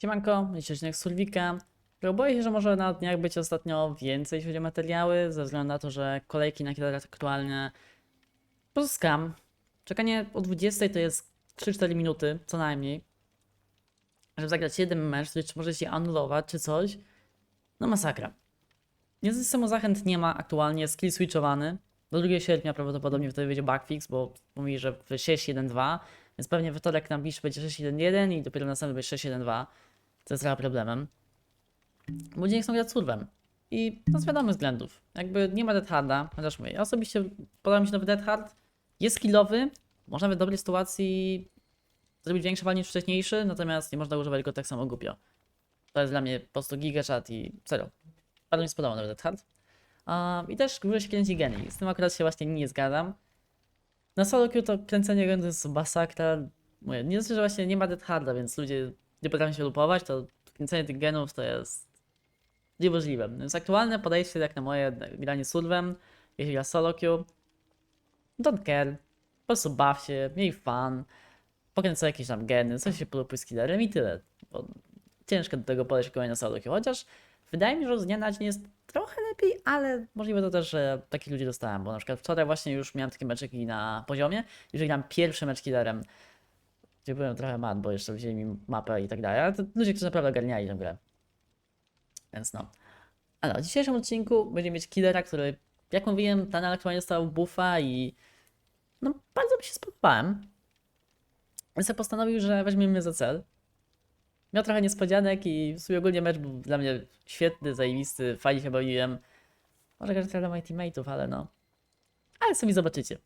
Siemanko, Surwika. Bo Boję się, że może na dniach być ostatnio więcej, jeśli chodzi o materiały, ze względu na to, że kolejki na kilka aktualnie po prostu skam. Czekanie o 20 to jest 3-4 minuty, co najmniej. Żeby zagrać jeden mecz, który czy może się anulować, czy coś. No masakra. Więc samo zachęt nie ma aktualnie, skill switchowany. Do 2 sierpnia prawdopodobnie wtedy będzie bugfix, bo mówi, że w 6.1.2, więc pewnie we wtorek na Bisz będzie 6.1.1 i dopiero następny będzie 6.1.2, co jest trochę problemem. Ludzie nie chcą grać surwem. I no z wiadomych względów. Jakby nie ma Dead Harda, chociaż mówię, ja osobiście podoba mi się nowy Dead Hard. Jest skillowy, można w dobrej sytuacji zrobić większy wal niż wcześniejszy, natomiast nie można używać go tak samo głupio. To jest dla mnie po prostu gigachat i serio. Bardzo mi się spodobał nowy Dead Hard. Um, I też górze się kręci geny. Z tym akurat się właśnie nie zgadzam. Na solo queue to kręcenie to jest masakra. Mówię, nie dosyć, że właśnie nie ma Dead Harda, więc ludzie nie potrafią się lupować, to kręcenie tych genów to jest niemożliwe. Więc aktualne podejście jak na moje granie surwem, jeśli gra solo queue, don't care. Po prostu baw się, miej fun, pokręcaj jakieś tam geny, coś się polupuj z killerem i tyle. Bo ciężko do tego podejść na solo queue, chociaż wydaje mi się, że z dnia na dzień jest trochę lepiej, ale możliwe to też, że takich ludzi dostałem, bo na przykład wczoraj właśnie już miałem takie meczeki na poziomie, już grałem pierwszy mecz killerem, gdzie byłem trochę mat, bo jeszcze wzięli mi mapę i tak dalej, ale to ludzie, którzy naprawdę ogarniali tę grę. Więc no. Ale w dzisiejszym odcinku będziemy mieć killera, który, jak mówiłem, ten aktualnie dostał buffa i no bardzo mi się spodobałem. Więc ja postanowił, że weźmiemy za cel. Miał trochę niespodzianek i w sumie ogólnie mecz był dla mnie świetny, zajebisty, fajnie się bawiłem. Może każdy dla moich teammateów, ale no. Ale sami zobaczycie.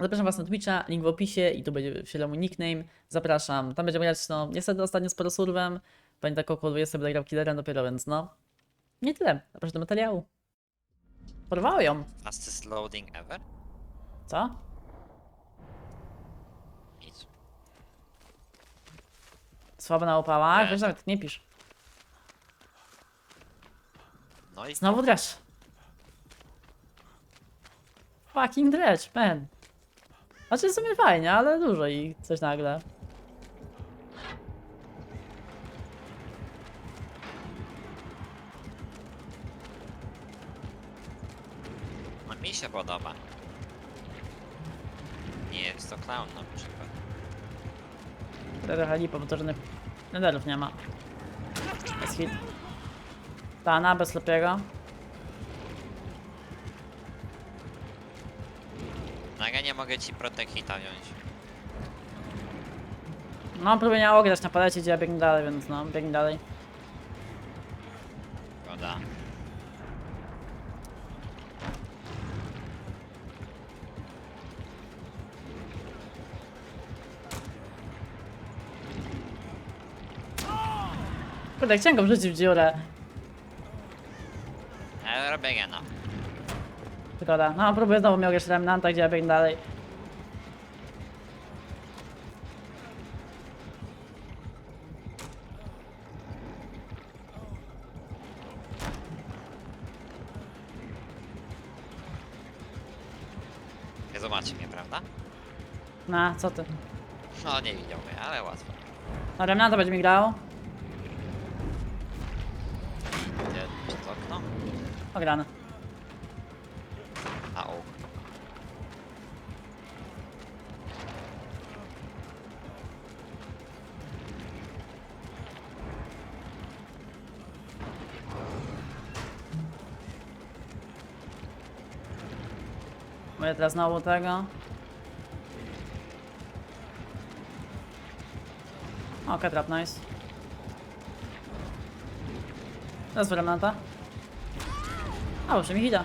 Zapraszam was na Twitcha, link w opisie i tu będzie w siedle mój nickname. Zapraszam. Tam będziemy grać, no, niestety ostatnio sporo surwem. Pamiętam, tak około 20 będę grał killerem dopiero, więc no. Nie tyle. Zapraszam do materiału. Porwało ją. Fastest loading ever? Co? Nic. Słabo na opałach? Wiesz, nawet nie pisz. No i Znowu dreszcz. Fucking dredge, man. Znaczy w sumie fajnie, ale dużo i coś nagle. no, mi się podoba. Nie jest to clown na przykład. Trochę lipa, bo to żadnych nederów nie ma. Jest hit. Tana, bez lepiego. No ja nie mogę ci protekita wziąć. No, próbuję nie ograć na palecie, gdzie ja biegnę dalej, więc no, biegnę dalej. Szkoda. Kurde, chciałem go wrzucić w dziurę. Ja robię gena. Szkoda. No, próbuję znowu miał jeszcze remnanta, gdzie ja biegnę dalej. Nie zobaczy mnie, prawda? Na, co ty? No nie widział mnie, ale łatwo. No, remnanta będzie mi grał. Gdzie przez okno? Ograny. Teraz znowu tego. O, trap, nice. Teraz remnanta. A, już mi hita.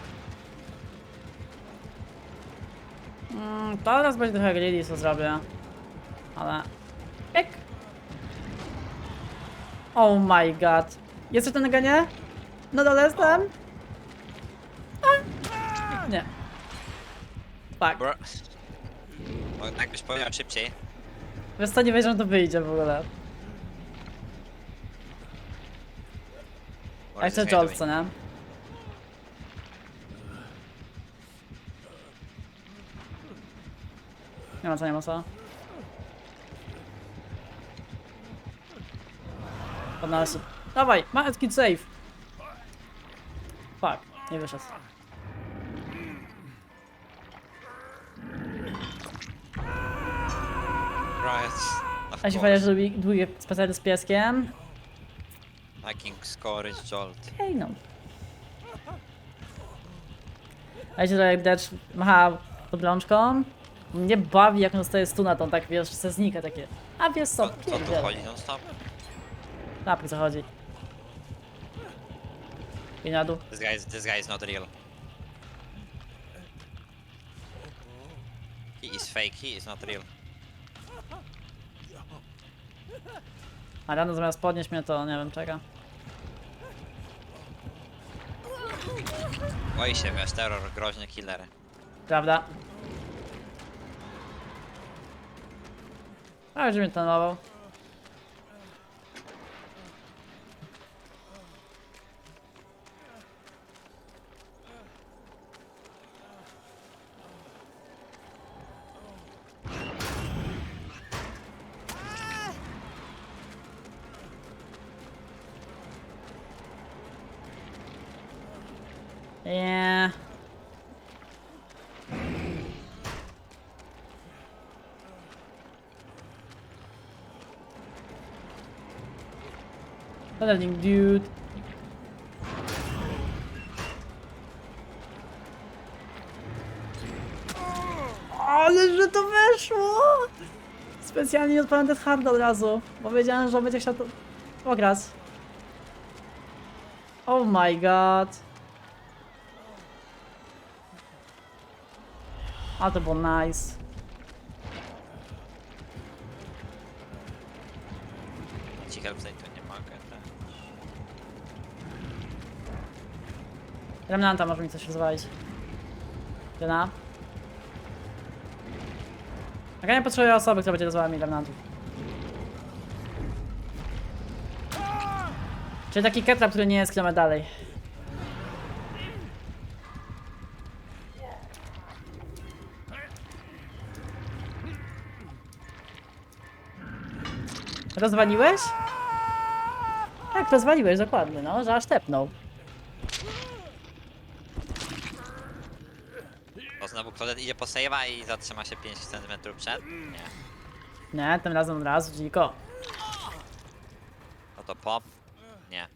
Mm, teraz będzie trochę greedy, co zrobię. Ale... Pyk! Oh my god. Jest ten ganie? Na dole jestem? Fuck. Bro. Bo jakbyś powiedział szybciej. Wiesz co, nie wierzę, że to wyjdzie w ogóle. A zwiaduj. Jolt, co nie? Nie ma co, nie ma co. Podnosi. Dawaj, Maskit safe. Fuck, nie wyszedł. Right. Of A się course. fajnie, że lubi długie spacery z pieskiem. Hacking score is jolt. Hej no. A się, że jak Dutch macha obrączką, mnie bawi jak on dostaje stuna, to on tak wiesz, se znika takie. A wiesz Co, co, co tu pierdziele. chodzi non stop? Napój co chodzi. I na dół. This guy is, this guy is not real. He is fake, he is not real. A rano zamiast podnieść mnie to nie wiem czeka. Boi się, wiesz, terror, groźny killer. Prawda? A już mnie tonował. Yeah. Learning dude. Ale że to weszło! Specjalnie nie odpaliłem Death Hard od razu, bo wiedziałem, że on będzie chciał to pograć. Oh my god. A to było nice. Ci help tutaj to nie mogę, tak. Remnanta może mi coś rozwalić. Dyna. A ja nie potrzebuję osoby, która będzie rozwalała mi remnantów. Czyli taki ketrap, który nie jest kilometr dalej. Rozwaliłeś? Tak, rozwaliłeś, dokładnie, no, że aż tepnął. Znowu Claudette idzie po save'a i zatrzyma się 5 cm przed? Nie. Nie, tym razem od razu, dziko. No to pop? Nie.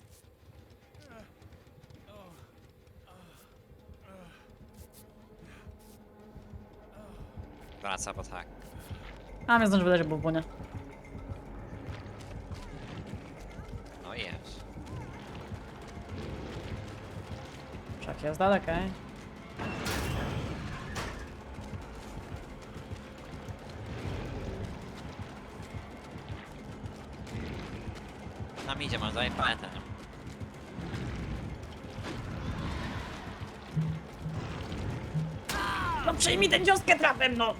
Wraca, bo tak. A mnie zdąży wydać w bubunie. No i jest. Wszak jest daleko, okej. Nam idzie, mam daje planetę. nie? No przyjmij ten dzioskę trafem, no!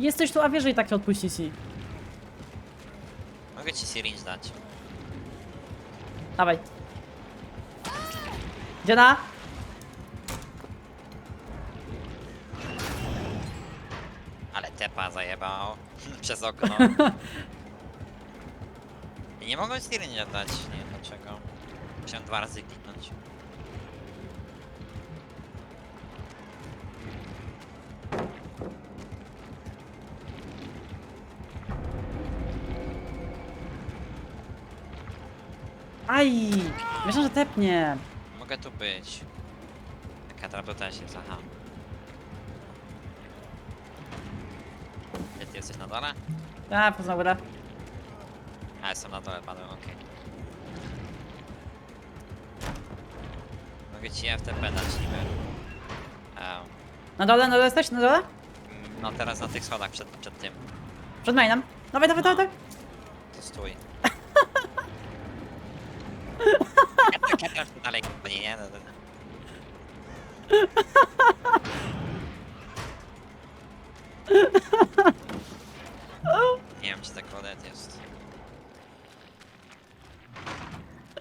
Jesteś tu, a wierzę i tak cię odpuści ci. Mogę ci syringe dać. Dawaj. Dziena! Ale tepa zajebał przez okno. I nie mogą syringe dać, nie wiem dlaczego. Musiałem dwa razy kliknąć. Aj! Myślę, że tepnie. Mogę tu być. Taka też jest, aha. Ty jesteś na dole? A, poznał górę. Jestem na dole, padłem, okej. Mogę ci FTP dać niby. Em, Na dole, na dole jesteś? Na dole? mm, no teraz na tych schodach przed, przed tym. Przed mainem. Dawaj, dawaj, dawaj, dawaj. To stój. Dalej, nie, nie, no, no. Nie wiem, czy tak jest.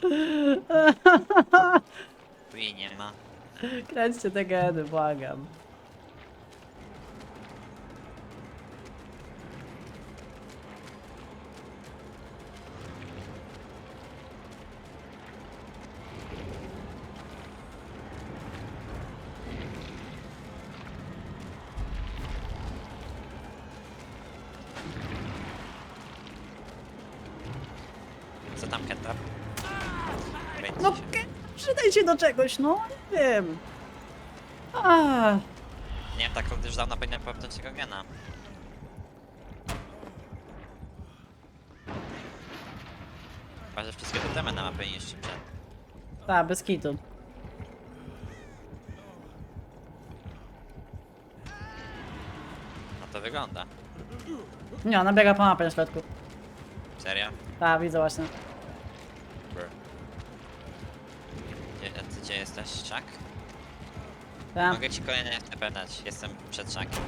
Tu jej nie ma. Kręćcie te geny, błagam. Co tam, Kenta? No, ke- się do czegoś, no. Nie wiem. A, Nie wiem, tak już dawno powinienem popchnąć tego gena. Chyba, że wszystkie totemy na mapie niszczy przed. ta, bez kitu. No to wygląda. Nie, ona biega po mapie na środku. Serio? Ta, widzę właśnie. Gdzie, jesteś, Chuck? Ta. Mogę ci kolejne FTP dać. Jestem przed Chuckiem.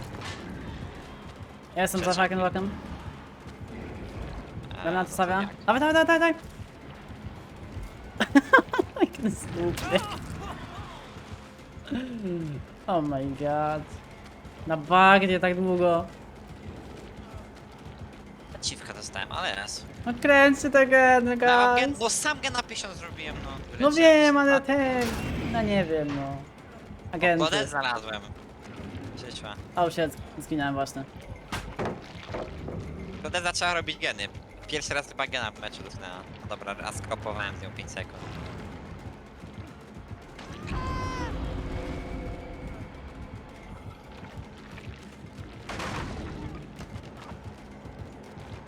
Ja jestem za szakiem blokiem. A, Ja na to jak? Dawaj, dawaj, dawaj, dawaj. Jaki smutny. Oh my god. Na bagnie tak długo. Dostałem, ale raz. No kręćcie te geny, No, gen, no sam gen na 50 zrobiłem, no. No Wyleciałem wiem, ale A, ten... No nie wiem, no. Agenty. Wodę znalazłem. Przyszła. O, się zginąłem właśnie. Wodę zaczęła robić geny. Pierwszy raz chyba gena w meczu dotknęła. No dobra, raz skopowałem z nią 5 sekund.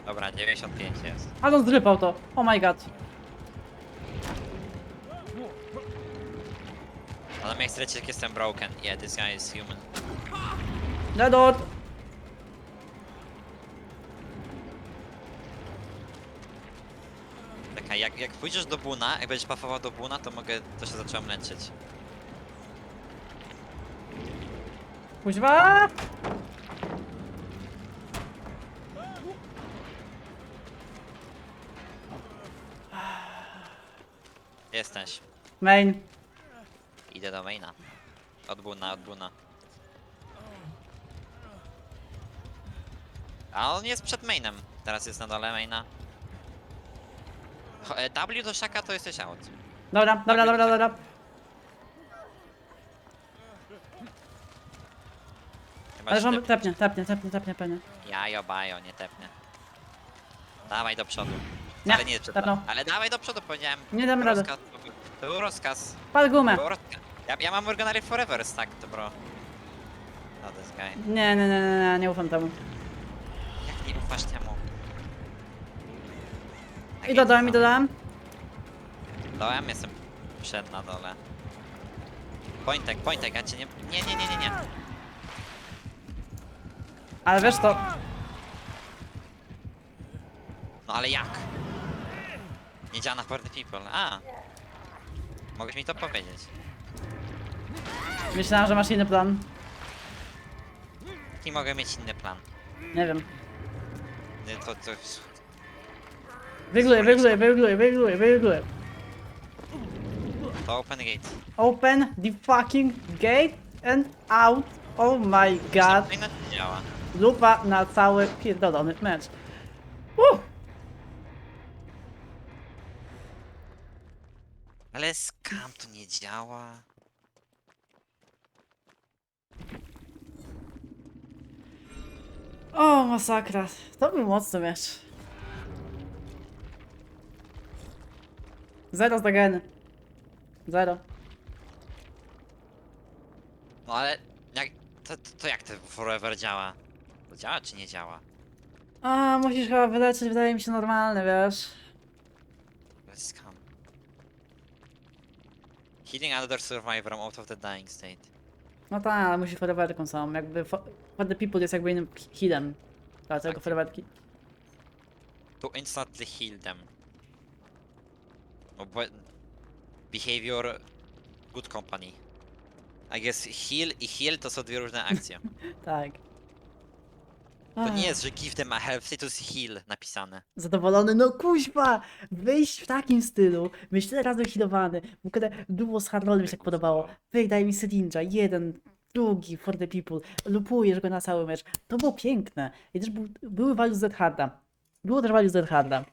Dobra, 95 jest. A on zdrypał to. Oh my god. Ale mnie lecieć jak jestem broken. Yeah, this guy is human. Deadot. Czekaj, jak, jak pójdziesz do Buna, jak będziesz pafował do Buna, to mogę, to się zacząłem leczyć. Kuźwa! Jesteś. Main. Idę do maina. Od Buna, od Buna. A on jest przed mainem. Teraz jest na dole maina. Cho- e, W do szaka to jesteś out. Dobra, dobra, dobra, dobra. Chyba Ale że tep- tepnie, tepnie, tepnie, tepnie, pewnie. Jajo, bajo, nie tepnie. Dawaj do przodu. Nie, Ale nie tepnął. Ale dawaj do przodu, powiedziałem. Nie dam rady. Rozkaz, to był- To był rozkaz. Pal gumę. Był rozkaz. Ja, ja mam Organary Forever stack, to bro. No this guy. Nie, nie, nie, nie, nie, nie ufam temu. Jak nie ufasz temu? I dodałem, i dodałem. Dołem, jestem przed na dole. Pointek, pointek, ja cię nie... Nie, nie, nie, nie, nie. Ale wiesz to. No ale jak? Nie działa na for the people. A. Mogłeś mi to powiedzieć. Myślałem, że masz inny plan. Jaki mogę mieć inny plan? Nie wiem. Nie, To, to... Wygluję, wygluję, wygluję, wygluję, wygluję. To open gate. Open the fucking gate and out. Oh my god. No i na działa. Lupa na cały pierdolony mecz. Uh! Ale skam to nie działa. O, masakra. To był mocny mecz. Zero z geny. Zero. No ale... Jak... To, to, to jak to forever działa? To działa czy nie działa? A, musisz chyba wyleczyć, wydaje mi się normalne, wiesz. Skam. Healing another survivor out of the dying state. No tak, ale musi foreverką samą. Jakby for, for the people jest jakby innym healem. Dlatego Tak. foreverki. To instantly heal them. Bo... Behavior... Good company. I guess heal i heal to są dwie różne akcje. Tak. To nie jest, że give them a to jest heal napisane. Zadowolony, no kuźwa! Wyjść w takim stylu, być tyle razy healowany, w ogóle duo z Harolem mi się tak podobało. Wy, daj mi Sedinja, jeden, drugi, for the people, lupujesz go na cały mecz. To było piękne. I też był, były value z Harda. Było też value z Harda.